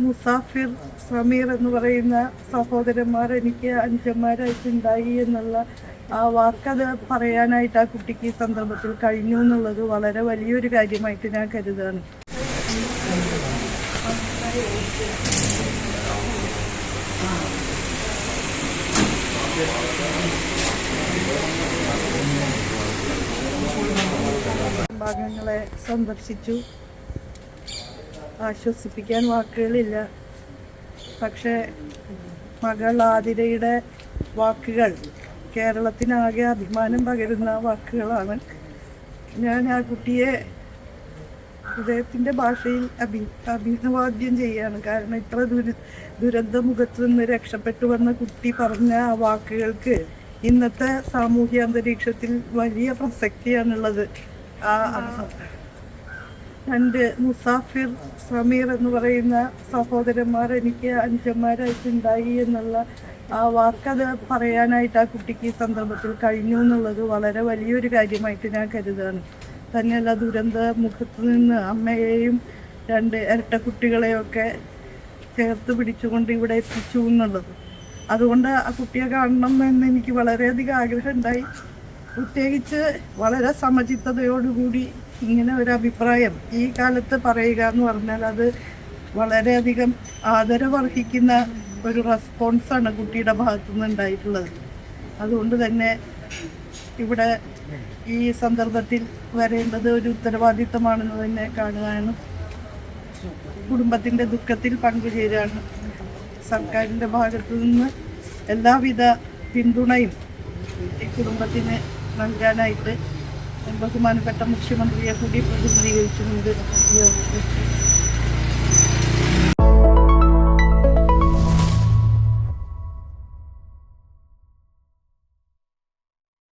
മുസാഫിർ സമീർ എന്ന് പറയുന്ന സഹോദരന്മാർ എനിക്ക് അനുജന്മാരായിട്ടുണ്ടായി എന്നുള്ള ആ വാക്കത് പറയാനായിട്ട് ആ കുട്ടിക്ക് ഈ സന്ദർഭത്തിൽ കഴിഞ്ഞു എന്നുള്ളത് വളരെ വലിയൊരു കാര്യമായിട്ട് ഞാൻ കരുതാണ് ഭാഗങ്ങളെ സന്ദർശിച്ചു. ആശ്വസിപ്പിക്കാൻ വാക്കുകളില്ല. പക്ഷേ മകൾ ആതിരയുടെ വാക്കുകൾ കേരളത്തിനാകെ അഭിമാനം പകരുന്ന വാക്കുകളാണ്. ഞാൻ ആ കുട്ടിയെ ഹൃദയത്തിന്റെ ഭാഷയിൽ അഭി അഭിനവാദ്യം ചെയ്യാണ്. കാരണം ഇത്ര ദുര ദുരന്ത നിന്ന് രക്ഷപ്പെട്ടു വന്ന കുട്ടി പറഞ്ഞ ആ വാക്കുകൾക്ക് ഇന്നത്തെ സാമൂഹ്യ അന്തരീക്ഷത്തിൽ വലിയ പ്രസക്തിയാണുള്ളത്. ആ രണ്ട് മുസാഫിർ സമീർ എന്ന് പറയുന്ന സഹോദരന്മാർ എനിക്ക് അനുജന്മാരായിട്ടുണ്ടായി എന്നുള്ള ആ വാക്കത് പറയാനായിട്ട് ആ കുട്ടിക്ക് ഈ സന്ദർഭത്തിൽ കഴിഞ്ഞു എന്നുള്ളത് വളരെ വലിയൊരു കാര്യമായിട്ട് ഞാൻ കരുതാണ് തന്നെയല്ല ദുരന്ത മുഖത്ത് നിന്ന് അമ്മയെയും രണ്ട് ഇരട്ട കുട്ടികളെയൊക്കെ ചേർത്ത് പിടിച്ചുകൊണ്ട് ഇവിടെ എത്തിച്ചു എന്നുള്ളത്. അതുകൊണ്ട് ആ കുട്ടിയെ കാണണം എന്ന് എനിക്ക് വളരെയധികം ആഗ്രഹമുണ്ടായി പ്രത്യേകിച്ച് വളരെ സമചിത്തതയോടുകൂടി ഇങ്ങനെ ഒരു അഭിപ്രായം. ഈ കാലത്ത് പറയുക എന്ന് പറഞ്ഞാൽ അത് വളരെയധികം ആദരവർഹിക്കുന്ന ഒരു റെസ്പോൺസാണ് കുട്ടിയുടെ ഭാഗത്തു നിന്ന് ഉണ്ടായിട്ടുള്ളത് അതുകൊണ്ട് തന്നെ ഇവിടെ ഈ സന്ദർഭത്തിൽ വരേണ്ടത് ഒരു ഉത്തരവാദിത്തമാണെന്ന് തന്നെ കാണുകയാണ് കുടുംബത്തിന്റെ ദുഃഖത്തിൽ പങ്കുചേരാണ്. സർക്കാരിന്റെ ഭാഗത്തു നിന്ന് എല്ലാവിധ പിന്തുണയും ഈ കുടുംബത്തിന് നൽകാനായിട്ട് ബഹുമാനപ്പെട്ട മുഖ്യമന്ത്രിയെ കൂടി പ്രതിനിധീകരിച്ചുകൊണ്ട്